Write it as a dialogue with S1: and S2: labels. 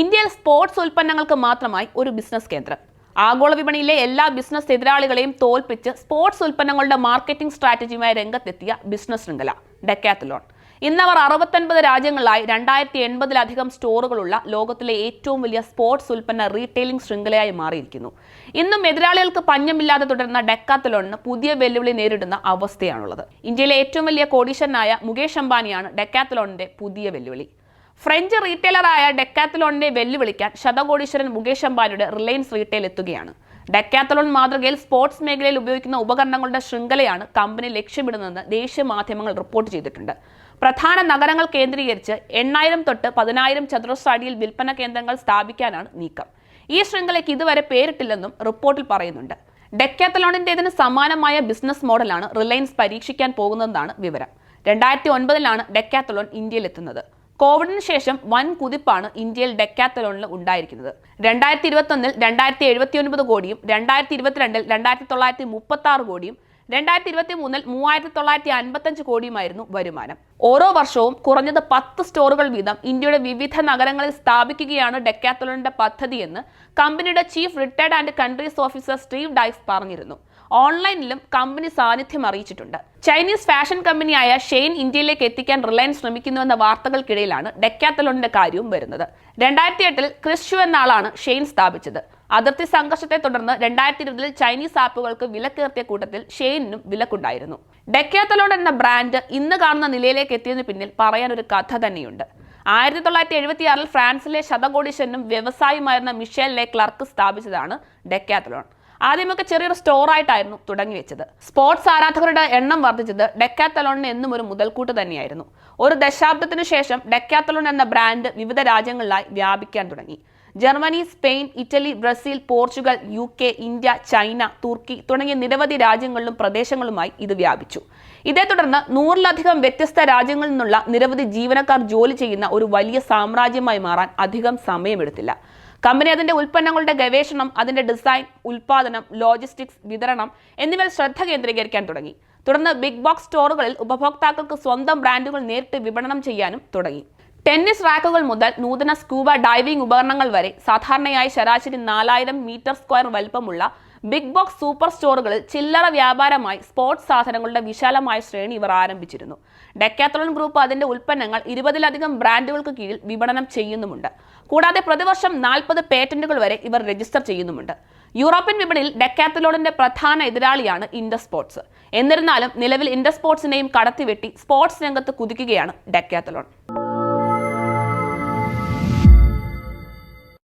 S1: ഇന്ത്യയിൽ സ്പോർട്സ് ഉൽപ്പന്നങ്ങൾക്ക് മാത്രമായി ഒരു ബിസിനസ് കേന്ദ്രം. ആഗോള വിപണിയിലെ എല്ലാ ബിസിനസ് എതിരാളികളെയും തോൽപ്പിച്ച് സ്പോർട്സ് ഉൽപ്പന്നങ്ങളുടെ മാർക്കറ്റിംഗ് സ്ട്രാറ്റജിയുമായി രംഗത്തെത്തിയ ബിസിനസ് ശൃംഖല ഡെക്കാത്തലോൺ. ഇന്നവർ അറുപത്തൊൻപത് രാജ്യങ്ങളിലായി രണ്ടായിരത്തി എൺപതിലധികം സ്റ്റോറുകളുള്ള ലോകത്തിലെ ഏറ്റവും വലിയ സ്പോർട്സ് ഉൽപ്പന്ന റീറ്റെയിലിംഗ് ശൃംഖലയായി മാറിയിരിക്കുന്നു. ഇന്നും എതിരാളികൾക്ക് പഞ്ഞമില്ലാതെ തുടരുന്ന ഡെക്കാത്തലോണിന് പുതിയ വെല്ലുവിളി നേരിടുന്ന അവസ്ഥയാണുള്ളത്. ഇന്ത്യയിലെ ഏറ്റവും വലിയ കോടീശ്വരനായ മുകേഷ് അംബാനിയാണ് ഡെക്കാത്തലോണിന്റെ പുതിയ വെല്ലുവിളി. ഫ്രഞ്ച് റീറ്റെയിലറായ ഡെക്കാത്തലോണിനെ വെല്ലുവിളിക്കാൻ ശതകോടീശ്വരൻ മുകേഷ് അംബാനിയുടെ റിലയൻസ് റീറ്റെയിൽ എത്തുകയാണ്. ഡെക്കാത്തലോൺ മാതൃകയിൽ സ്പോർട്സ് മേഖലയിൽ ഉപയോഗിക്കുന്ന ഉപകരണങ്ങളുടെ ശൃംഖലയാണ് കമ്പനി ലക്ഷ്യമിടുന്നതെന്ന് ദേശീയ മാധ്യമങ്ങൾ റിപ്പോർട്ട് ചെയ്തിട്ടുണ്ട്. പ്രധാന നഗരങ്ങൾ കേന്ദ്രീകരിച്ച് എണ്ണായിരം തൊട്ട് പതിനായിരം ചതുരശ്ര അടിയിൽ വിൽപ്പന കേന്ദ്രങ്ങൾ സ്ഥാപിക്കാനാണ് നീക്കം. ഈ ശൃംഖലയ്ക്ക് ഇതുവരെ പേരിട്ടില്ലെന്നും റിപ്പോർട്ടിൽ പറയുന്നുണ്ട്. ഡെക്കാത്തലോണിന്റെതിന് സമാനമായ ബിസിനസ് മോഡലാണ് റിലയൻസ് പരീക്ഷിക്കാൻ പോകുന്നതെന്നാണ് വിവരം. രണ്ടായിരത്തി ഒൻപതിലാണ് ഡെക്കാത്തലോൺ ഇന്ത്യയിലെത്തുന്നത് കോവിഡിന് ശേഷം വൻ കുതിപ്പാണ് ഇന്ത്യയിൽ ഡെക്കാത്തലോണിൽ ഉണ്ടായിരിക്കുന്നത്. രണ്ടായിരത്തി ഇരുപത്തൊന്നിൽ രണ്ടായിരത്തി എഴുപത്തി ഒൻപത് കോടിയും രണ്ടായിരത്തി ഇരുപത്തിരണ്ടിൽ രണ്ടായിരത്തി തൊള്ളായിരത്തി മുപ്പത്തി ആറ് കോടിയും രണ്ടായിരത്തി ഇരുപത്തി മൂന്നിൽ മൂവായിരത്തി തൊള്ളായിരത്തി അൻപത്തഞ്ച് കോടിയുമായിരുന്നു വരുമാനം. ഓരോ വർഷവും കുറഞ്ഞത് പത്ത് സ്റ്റോറുകൾ വീതം ഇന്ത്യയുടെ വിവിധ നഗരങ്ങളിൽ സ്ഥാപിക്കുകയാണ് ഡെക്കാത്തലോണിന്റെ പദ്ധതിയെന്ന് കമ്പനിയുടെ chief retired and countries officer Steve Dykes പറഞ്ഞിരുന്നു. ഓൺലൈനിലും കമ്പനി സാന്നിധ്യം അറിയിച്ചിട്ടുണ്ട്. ചൈനീസ് ഫാഷൻ കമ്പനിയായ ഷെയ്ൻ ഇന്ത്യയിലേക്ക് എത്തിക്കാൻ റിലയൻസ് ശ്രമിക്കുന്നുവെന്ന വാർത്തകൾക്കിടയിലാണ് ഡെക്കാത്തലോണിന്റെ കാര്യവും വരുന്നത്. രണ്ടായിരത്തി എട്ടിൽ ക്രിസ്ഷു എന്ന ആളാണ് ഷെയ്ൻ സ്ഥാപിച്ചത്. അതിർത്തി സംഘർഷത്തെ തുടർന്ന് രണ്ടായിരത്തി ഇരുപതിൽ ചൈനീസ് ആപ്പുകൾക്ക് വിലക്കേർത്തിയ കൂട്ടത്തിൽ ഷെയ്നിനും വിലക്കുണ്ടായിരുന്നു. ഡെക്കാത്തലോൺ എന്ന ബ്രാൻഡ് ഇന്ന് കാണുന്ന നിലയിലേക്ക് എത്തിയതിന് പിന്നിൽ പറയാൻ ഒരു കഥ തന്നെയുണ്ട്. ആയിരത്തി തൊള്ളായിരത്തി എഴുപത്തിയാറിൽ ഫ്രാൻസിലെ ശതകോടീശ്വരനും വ്യവസായിയുമായിരുന്ന മിഷേൽ ലെ ക്ലർക്ക് സ്ഥാപിച്ചതാണ് ഡെക്കാത്തലോൺ. ആദ്യമൊക്കെ ചെറിയൊരു സ്റ്റോറായിട്ടായിരുന്നു തുടങ്ങി വെച്ചത്. സ്പോർട്സ് ആരാധകരുടെ എണ്ണം വർദ്ധിച്ചത് ഡെക്കാത്തലോണിന് എന്നും ഒരു മുതൽക്കൂട്ട് തന്നെയായിരുന്നു. ഒരു ദശാബ്ദത്തിനു ശേഷം ഡെക്കാത്തലോൺ എന്ന ബ്രാൻഡ് വിവിധ രാജ്യങ്ങളിലായി വ്യാപിക്കാൻ തുടങ്ങി. Germany Spain Italy Brazil Portugal U K India China തുർക്കി തുടങ്ങിയ നിരവധി രാജ്യങ്ങളിലും പ്രദേശങ്ങളുമായി ഇത് വ്യാപിച്ചു. ഇതേ തുടർന്ന് നൂറിലധികം വ്യത്യസ്ത രാജ്യങ്ങളിൽ നിന്നുള്ള നിരവധി ജീവനക്കാർ ജോലി ചെയ്യുന്ന ഒരു വലിയ സാമ്രാജ്യമായി മാറാൻ അധികം സമയമെടുത്തില്ല. കമ്പനി അതിന്റെ ഉൽപ്പന്നങ്ങളുടെ ഗവേഷണം അതിന്റെ ഡിസൈൻ ഉൽപാദനം ലോജിസ്റ്റിക്സ് വിതരണം എന്നിവയിൽ ശ്രദ്ധ കേന്ദ്രീകരിക്കാൻ തുടങ്ങി. തുടർന്ന് ബിഗ് ബോക്സ് സ്റ്റോറുകളിൽ ഉപഭോക്താക്കൾക്ക് സ്വന്തം ബ്രാൻഡുകൾ നേരിട്ട് വിപണനം ചെയ്യാനും തുടങ്ങി. ടെന്നീസ് റാക്കുകൾ മുതൽ നൂതന സ്കൂബ ഡൈവിംഗ് ഉപകരണങ്ങൾ വരെ സാധാരണയായി ശരാശരി നാലായിരം മീറ്റർ സ്ക്വയർ വലുപ്പമുള്ള ബിഗ് ബോക്സ് സൂപ്പർ സ്റ്റോറുകളിൽ ചില്ലറ വ്യാപാരമായി സ്പോർട്സ് സാധനങ്ങളുടെ വിശാലമായ ശ്രേണി ഇവർ ആരംഭിച്ചിരുന്നു. ഡെക്കാത്ലോൺ ഗ്രൂപ്പ് അതിന്റെ ഉൽപ്പന്നങ്ങൾ ഇരുപതിലധികം ബ്രാൻഡുകൾക്ക് കീഴിൽ വിപണനം ചെയ്യുന്നുമുണ്ട്. കൂടാതെ പ്രതിവർഷം നാൽപ്പത് പേറ്റന്റുകൾ വരെ ഇവർ രജിസ്റ്റർ ചെയ്യുന്നുമുണ്ട്. യൂറോപ്യൻ വിപണിയിൽ ഡെക്കാത്തലോണിന്റെ പ്രധാന എതിരാളിയാണ് ഇൻഡസ്പോർട്സ് എന്നിരുന്നാലും നിലവിൽ ഇൻഡസ്പോർട്സിനെയും കടത്തിവെട്ടി സ്പോർട്സ് രംഗത്ത് കുതിക്കുകയാണ് ഡെക്കാത്തലോൺ